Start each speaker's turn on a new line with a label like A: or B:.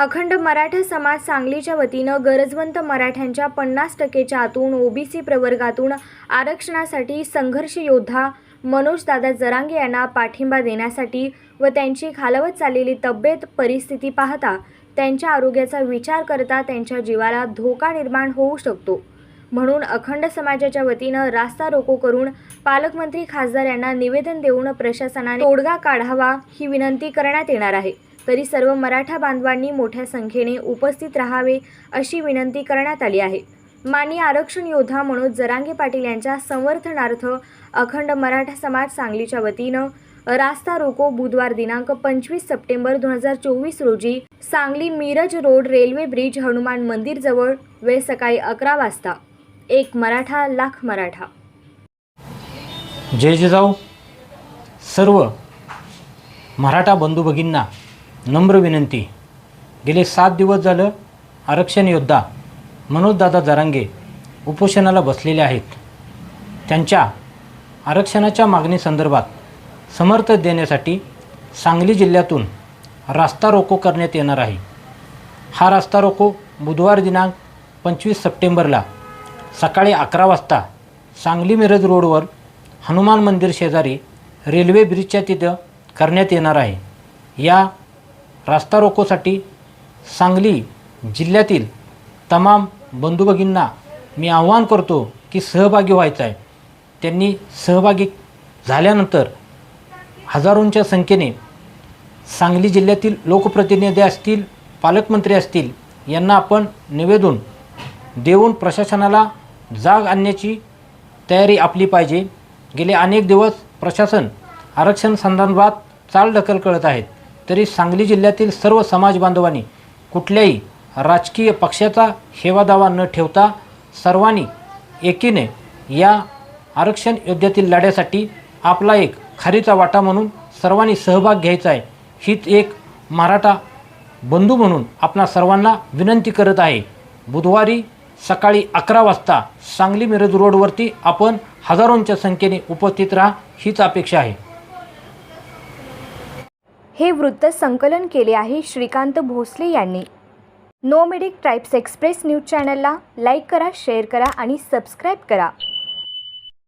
A: अखंड मराठा समाज सांगलीच्या वतीनं गरजवंत मराठ्यांच्या पन्नास टक्केच्या आतून ओबीसी प्रवर्गातून आरक्षणासाठी संघर्ष योद्धा मनोजदादा जरांगे यांना पाठिंबा देण्यासाठी व त्यांची खालवत चाललेली तब्येत परिस्थिती पाहता त्यांच्या आरोग्याचा विचार करता त्यांच्या जीवाला धोका निर्माण होऊ शकतो. म्हणून अखंड समाजाच्या वतीनं रास्ता रोको करून पालकमंत्री खासदार यांना निवेदन देऊन प्रशासनाने तोडगा काढावा ही विनंती करण्यात येणार आहे. तरी सर्व मराठा बांधवांनी मोठ्या संख्येने उपस्थित राहावे अशी विनंती करण्यात आली आहे. माननीय आरक्षण योद्धा मनोज जरांगे पाटील यांच्या समर्थनार्थ अखंड मराठा समाज सांगलीच्या वतीनं रास्ता रोको बुधवार दिनांक पंचवीस सप्टेंबर दोन हजार चोवीस रोजी Sangli Miraj road railway bridge Hanuman मंदिर जवळ वेळ सकाळी अकरा वाजता. एक मराठा लाख मराठा.
B: जय जिजाऊ. सर्व मराठा बंधू भगिनींना नम्र विनंती. गेले सात दिवस झालं आरक्षण योद्धा मनोजदादा जरांगे उपोषणाला बसलेले आहेत. त्यांच्या आरक्षणाच्या मागणीसंदर्भात समर्थ देण्यासाठी सांगली जिल्ह्यातून रास्ता रोको करण्यात येणार आहे. हा रास्ता रोको बुधवार दिनांक पंचवीस सप्टेंबरला सकाळी अकरा वाजता सांगली मिरज रोडवर हनुमान मंदिर शेजारी रेल्वे ब्रिजच्या तिथं करण्यात येणार आहे. या रास्ता रोकोसाठी सांगली जिल्ह्यातील तमाम बंधुभगिनींना मी आव्हान करतो की सहभागी व्हायचं आहे. त्यांनी सहभागी झाल्यानंतर हजारोंच्या संख्येने सांगली जिल्ह्यातील लोकप्रतिनिधी असतील पालकमंत्री असतील यांना आपण निवेदन देऊन प्रशासनाला जाग आणण्याची तयारी आपली पाहिजे. गेले अनेक दिवस प्रशासन आरक्षण संदर्भात चालढकल करत आहेत. तरी सांगली जिल्ह्यातील सर्व समाज बांधवांनी कुठल्याही राजकीय पक्षाचा हेवादावा न ठेवता सर्वांनी एकीने या आरक्षण योद्ध्यातील लढ्यासाठी आपला एक खारीचा वाटा म्हणून सर्वांनी सहभाग घ्यायचा आहे. हीच एक मराठा बंधू म्हणून आपणा सर्वांना विनंती करत आहे. बुधवारी सकाळी अकरा वाजता सांगली मिरज रोडवरती आपण हजारोंच्या संख्येने उपस्थित राहा हीच अपेक्षा आहे.
A: हे वृत्त संकलन केले आहे श्रीकांत भोसले यांनी. नोमेडिक ट्राईब्स एक्सप्रेस न्यूज चॅनलला लाईक करा शेअर करा आणि सबस्क्राईब करा.